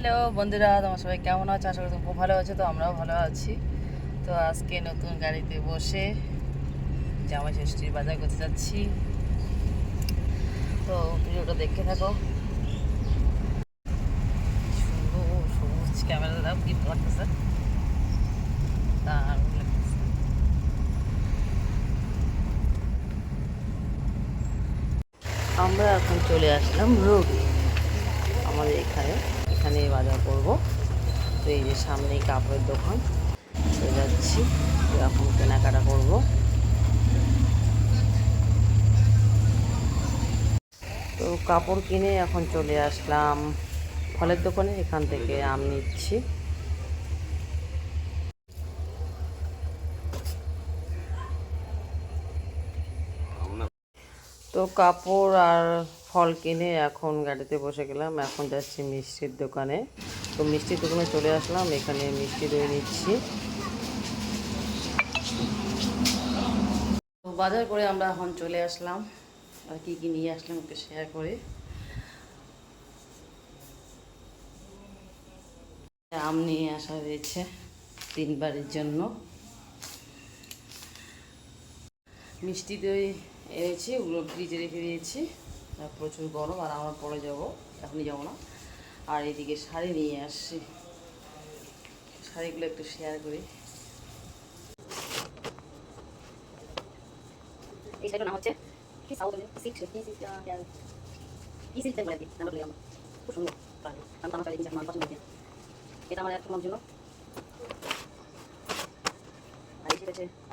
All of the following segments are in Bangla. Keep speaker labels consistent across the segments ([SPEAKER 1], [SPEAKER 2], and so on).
[SPEAKER 1] হ্যালো বন্ধুরা, তোমার সবাই কেমন আছো? আশা করি খুব ভালো আছো, তো আমরাও ভালো আছি। তো আজকে নতুন গাড়িতে বসে জামা ষষ্ঠীর বাজার করতে যাচ্ছি। তো ভিডিওটা দেখতে থাকো। সবুজ ক্যামেরা, দাও কি লাগতেছে। আমরা এখন চলে আসলাম রোগে, আমাদের এখানে। এখানে বাজার করব। তো এই যে সামনেই কাপড়ের দোকান। চলে যাচ্ছি, এরকম কেনাকাটা করব। তো কাপড় কিনে এখন চলে আসলাম। ফলের দোকানে এখান থেকে আম নিচ্ছি। তো কাপড় আর ফল কিনে এখন গাড়িতে বসে গেলাম। এখন যাচ্ছি মিষ্টির দোকানে। তো মিষ্টির দোকানে চলে আসলাম। এখানে মিষ্টি দই নিচ্ছি। বাজার করে আমরা এখন চলে আসলাম। আর কি কি নিয়ে আসলাম ওকে শেয়ার করে। আম নিয়ে আসা হয়েছে তিনবারের জন্য। মিষ্টি দই এনেছি, ওগুলো ফ্রিজে রেখে দিয়েছি। প্রচুর গরম, আর আমরা পরে যাব। এখনই যাব না। আর এদিকে শাড়ি নিয়ে আসছি। শাড়িগুলো একটু শেয়ার করি।
[SPEAKER 2] নাম হচ্ছে এটা আমার এক জন্য।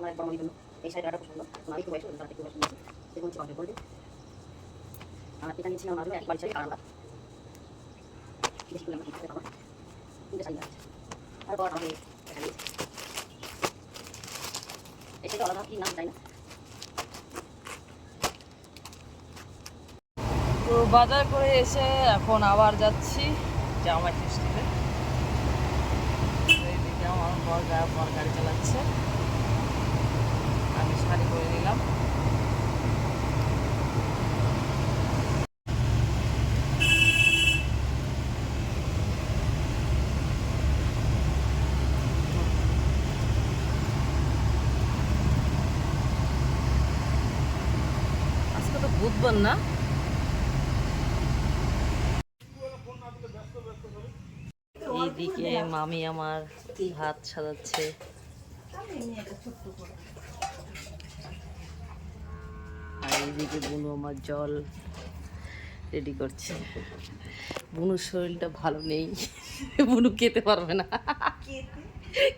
[SPEAKER 2] আর আমার এক জন্য। এই শাড়িটা খুব সুন্দর। বয়স তার একটু বয়স নিয়েছি দেখুন হচ্ছে অর্ডার করে দিই আমার এটা আমার আছে। আর বড় আলাদা কি নাম জানি না।
[SPEAKER 1] তো বাজার করে এসে এখন আবার যাচ্ছি জামাই ষষ্ঠীতে আমার বর গাড়ি চালাচ্ছে। শাড়ি করে নিলাম। আজকে তো বুধবার না? এইদিকে মামি আমার হাত সাজাচ্ছে। আর এইদিকে বুনু আমার জল রেডি করছে। বুনুর শরীরটা ভালো নেই। বুনু খেতে পারবে না।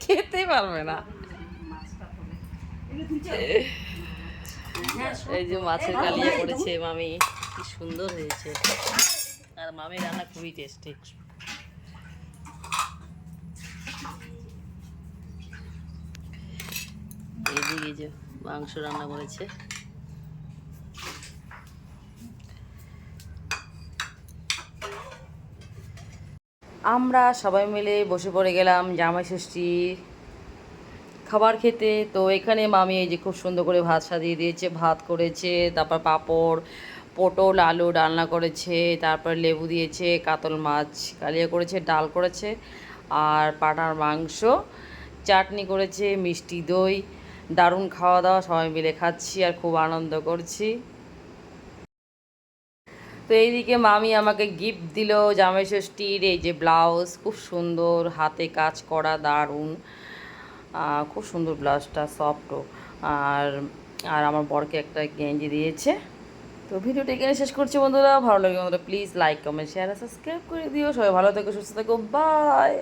[SPEAKER 1] খেতে পারবে না। এই যে মাছের কালিয়া করেছে মামি। কি সুন্দর হয়েছে। আর মামি রান্না খুবই টেস্টি এইদিকে যে মাংস রান্না করেছে। আমরা সবাই মিলে বসে পড়ে গেলাম জামাই ষষ্ঠী খাবার খেতে। তো এখানে মামি এই যে খুব সুন্দর করে ভাত সাজিয়ে দিয়েছে, ভাত করেছে, তারপর পাঁপড়, পটল, আলু ডালনা করেছে, তারপর লেবু দিয়েছে, কাতল মাছ, কালিয়া করেছে, ডাল করেছে, আর পাটার মাংস, চাটনি করেছে, মিষ্টি দই দারুণ খাওয়া দাওয়া, সবাই মিলে খাচ্ছি আর খুব আনন্দ করছি। তো এইদিকে মামি আমাকে গিফট দিল জামাই ষষ্ঠীর এই যে ব্লাউজ, খুব সুন্দর, হাতে কাজ করা দারুণ। খুব সুন্দর ব্লাউজটা সফটও আর আর আমার বরকে একটা গেঞ্জি দিয়েছে। তো ভিডিওটা এখানে শেষ করছি বন্ধুরা, ভালো লাগে বন্ধুরা প্লিজ লাইক কমেন্ট শেয়ার আর সাবস্ক্রাইব করে দিও। সবাই ভালো থেকো, সুস্থ থেকো বাই